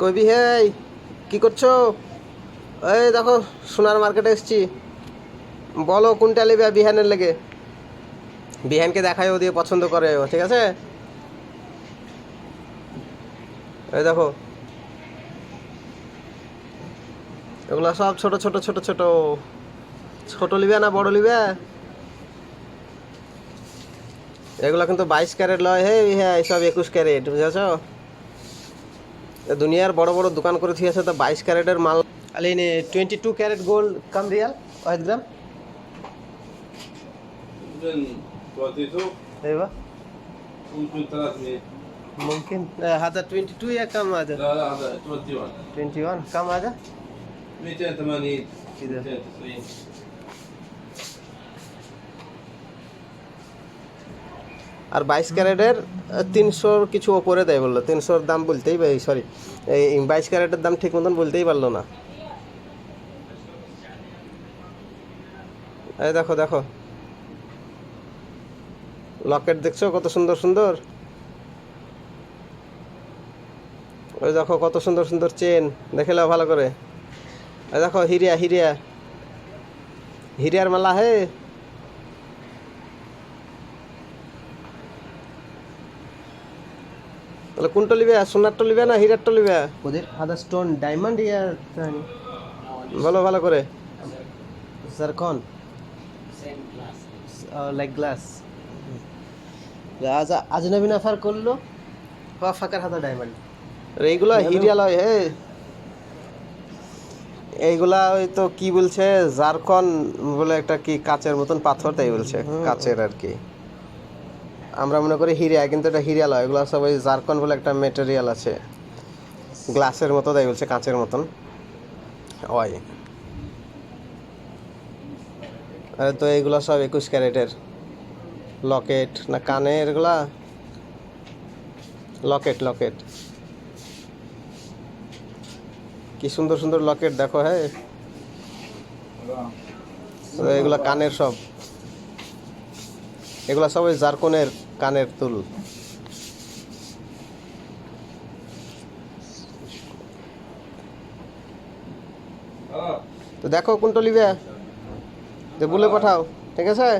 কইবি হে কি করছ? এই দেখো, সোনার মার্কেটে এসছি। বলো কোনটা নেবে বিহানের লেগে? বিহানকে দেখায়, ও দিয়ে পছন্দ করে ও ঠিক আছে? এই দেখো। এগুলো সব ছোট ছোট ছোট ছোট। ছোট লিবে না বড় লিবে? এগুলো কিন্তু বাইশ ক্যারেট লয় হে হ্যাঁ এইসব একুশ ক্যারেট, বুঝেছ? দুনিয়ার বড় বড় দোকান করে থুই আছে তো বাইশ ক্যারেটের মাল। Ali twenty two carat gold কাম রিয়াল ওয়াহিদ গ্রাম? মুমকিন হাজার টোয়েন্টি টু ইয়া কাম হাজার টোয়েন্টি ওয়ান কাম হাজার আর বাইশ ক্যারেটের তিনশোর কিছু ওপরে দেয় বলল। তিনশোর দাম বলতেই সরি এই বাইশ ক্যারেটের দাম ঠিক মতন বলতেই পারল না। এই দেখো দেখো। লকেট দেখছ? কত সুন্দর সুন্দর? ওই দেখো, কত সুন্দর সুন্দর চেন। দেখে নাও ভালো করে। এই দেখো, হিরিয়া হিরিয়া। হিরিয়ার মালা হে। তাহলে কোনটা লিবে? সোনারটা লিবে না হীরারটা লিবে? ওদের আদার স্টোন ডায়মন্ড ইয়ার ভালো ভালো করে। জারকন লাইক গ্লাস আজ আজনবী নাফার করল। বা ফাঁকার হাতা ডায়মন্ড এইগুলা হিরিয়া লয় হে। এইগুলা ওই তো কি বলছে? জারকন বলে একটা কি কাচের মতন পাথর তাই বলছে। কাচের আর কি। আমরা মনে করি হিরিয়া, কিন্তু এটা হিরিয়া লয়। এগুলো সব ওই জারকন বলে একটা মেটেরিয়াল আছে। গ্লাসের মতো তাই বলছে, কাঁচের মতন। ওই। আরে তো এইগুলো সব একুশ ক্যারেটের। লকেট না কানের এগুলা? Locket locket. কি সুন্দর সুন্দর লকেট দেখো হ্যাঁ? এগুলা কানের সব। এগুলা সব ওই জারকনের কানের তুল। তো দেখো কোনটা লিবে যে বলে পাঠাও। ঠিক আছে?